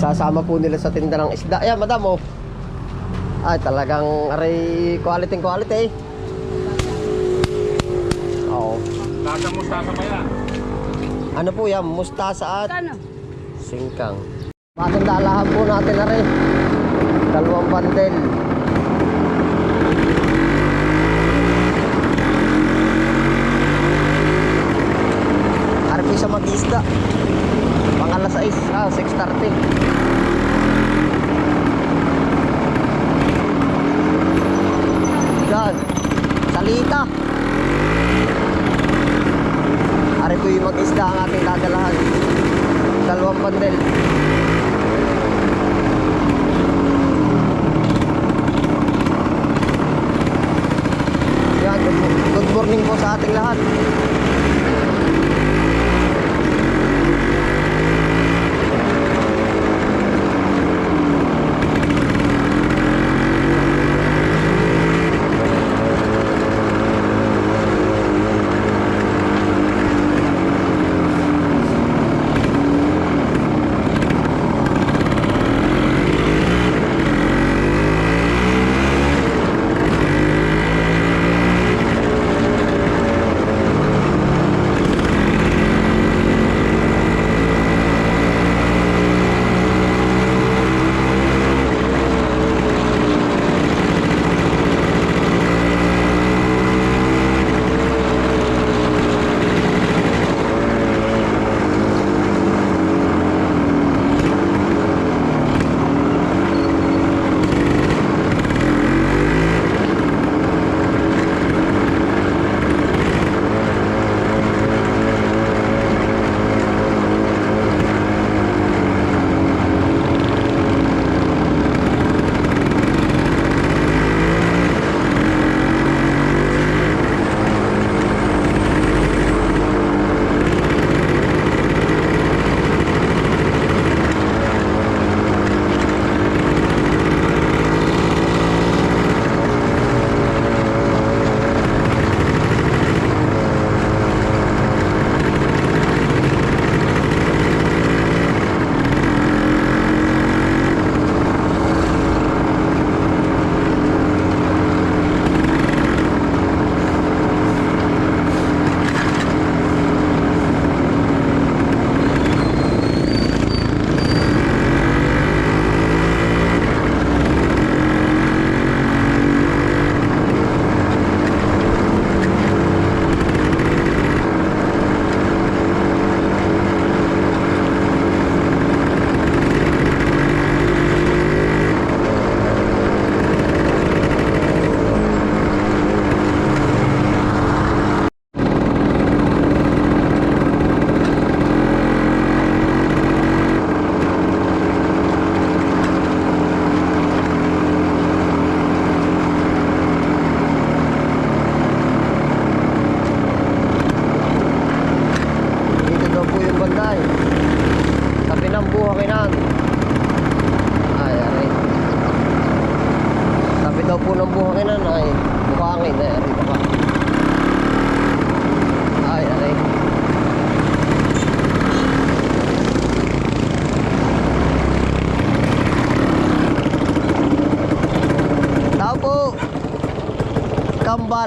Sasama po nila sa tinda ng isda. Ayan, madam, oh. Ay, talagang aray quality quality. Oo. Lasa mo sa maya. Ano po yan? Mustasa at Kano? singkang. Patong dalahan po natin na rin. Dalawang bandel. Arpi sa mag-isda. Pang alas 6, ah, 6.30. Yan. Salita. Ari po yung mag-isda ang ating dadalahan. Dalawang. Yan, good morning po sa ating lahat.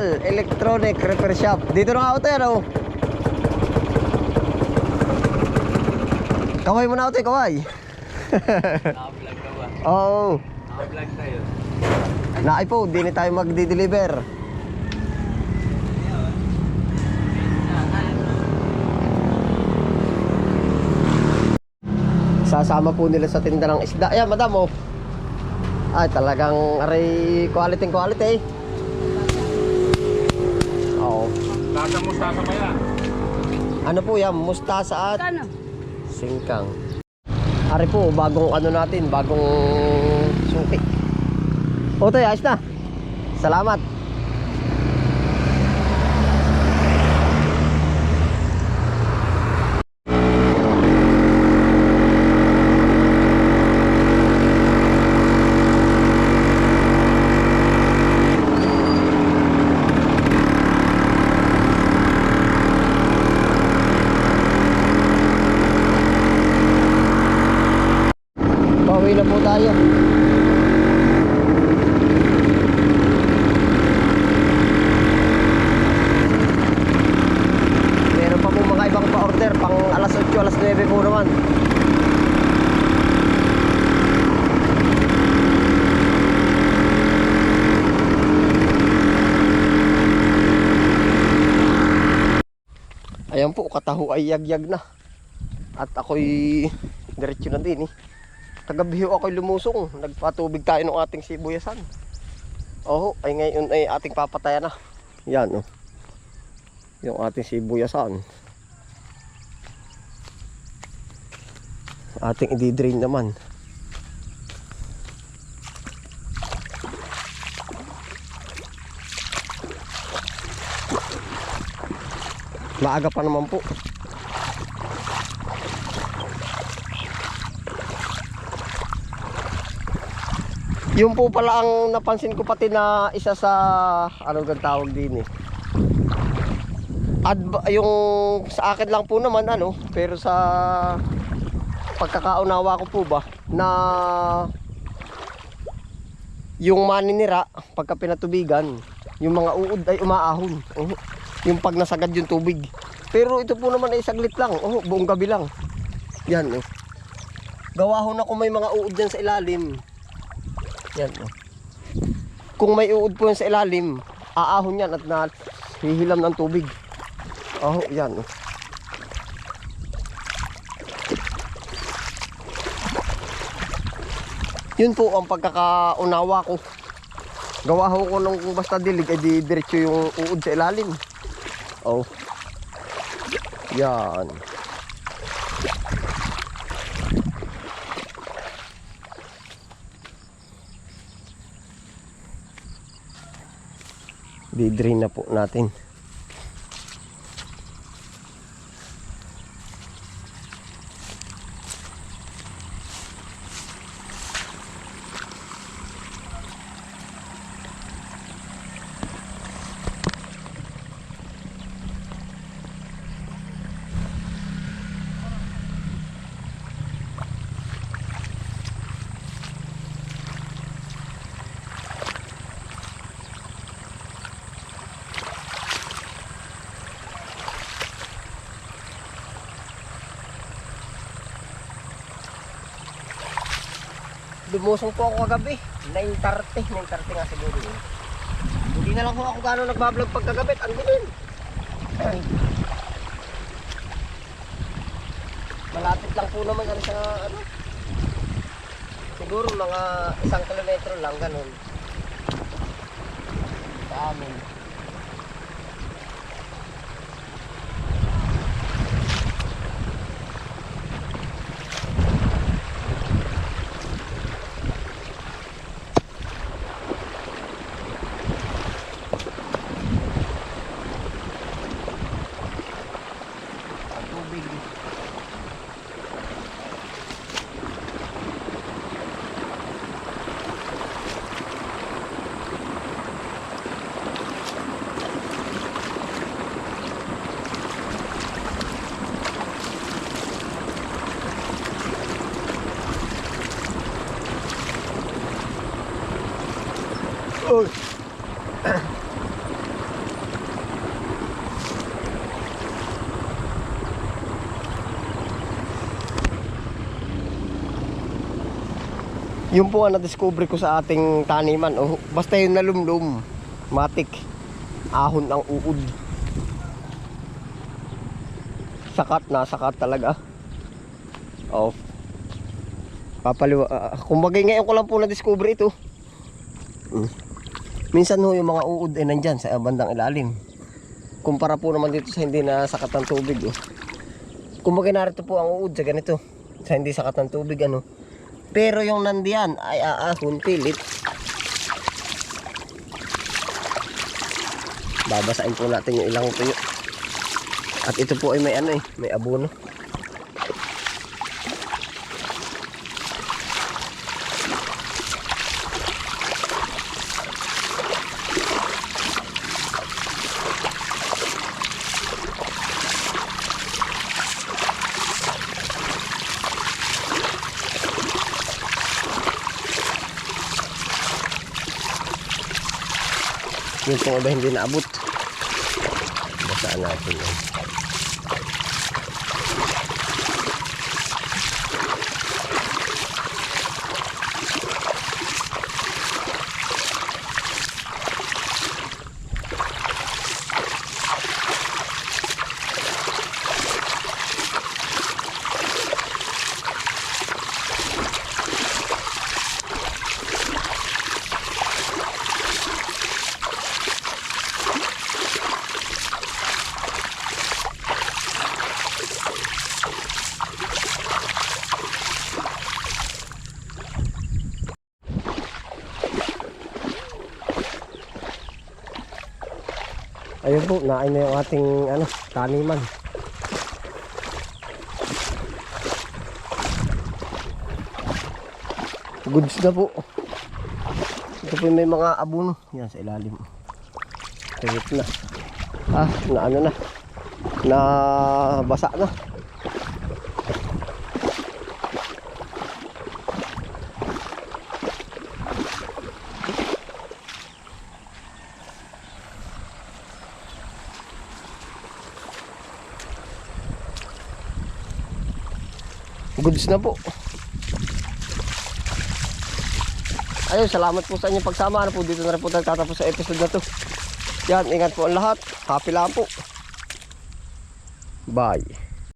Kambal Electronic Repair Shop. Dito na ako tayo, ano? Kaway mo na ako, te, kaway. Naka-vlog ka ba? Oo. Naka-vlog tayo. Naay po, di na tayo magdi-deliver. Sasama po nila sa tinda ng isda. Ayan, madam, oh. Ay, talagang aray quality quality. Oo. Lasa mo sa maya. Ano po yan? Mustasa at Kano? singkang. Ari po, bagong ano natin, bagong suki. O tayo, ayos na. Salamat. Ayan po, kataho ay yagyag na. At ako'y diretso na din eh. Kagabi ho ako'y lumusong. Nagpatubig tayo ng ating sibuyasan. Oo, ay ngayon ay ating papatayan na. Yan oh. Yung ating sibuyasan. Ating i-drain naman. Maaga pa naman po. Yung po pala ang napansin ko pati na isa sa ano gan tawag din eh. Adv- yung sa akin lang po naman ano, pero sa pagkakaunawa ko po ba na yung maninira pagka pinatubigan, yung mga uod ay umaahon. Yung pag nasagad yung tubig. Pero ito po naman ay saglit lang. Oh, buong gabi lang. Yan oh. Gawa ho na kung may mga uod dyan sa ilalim. Yan oh. Kung may uod po yan sa ilalim, aahon yan at na hihilam ng tubig. Oh, yan oh. Yun po ang pagkakaunawa ko. Gawa ho ko nung basta dilig ay di diretso yung uod sa ilalim. Oh. Yan. Di-drain na po natin. Lumusong po ako kagabi. 9.30. 9.30 nga siguro yun. Hindi na lang po ako gano'ng nagbablog pagkagabi. Ang dilim. Malapit lang po naman yan sa ano. Siguro mga isang kilometro lang ganun. Sa amin. Ang tubig. Oy. Yun po ang na-discover ko sa ating taniman. Oh, basta yung nalumlum, matik, ahon ang uod. Sakat na, sakat talaga. Oh. Papaliwa. Uh, kumbaga ngayon ko lang po na-discover ito. Mm. Minsan ho yung mga uod ay nandyan sa bandang ilalim. Kumpara po naman dito sa hindi na sakat ng tubig. Oh. Kumbaga narito po ang uod sa ganito. Sa hindi sakat ng tubig ano. Pero yung nandiyan ay aahon pilit. Babasain po natin yung ilang tuyo. At ito po ay may ano eh, may abono. Yung pong iba hindi naabot. Basaan natin yan. Ayun po, naay na yung ating ano, taniman. Goods na po. Ito po may mga abono. Yan sa ilalim. Kahit na. Ah, na ano na. Na basa na. Goods na po. Ayun, salamat po sa inyong pagsama. Ano po, dito na rin po nagtatapos sa episode na to. Yan, ingat po ang lahat. Happy lang po. Bye.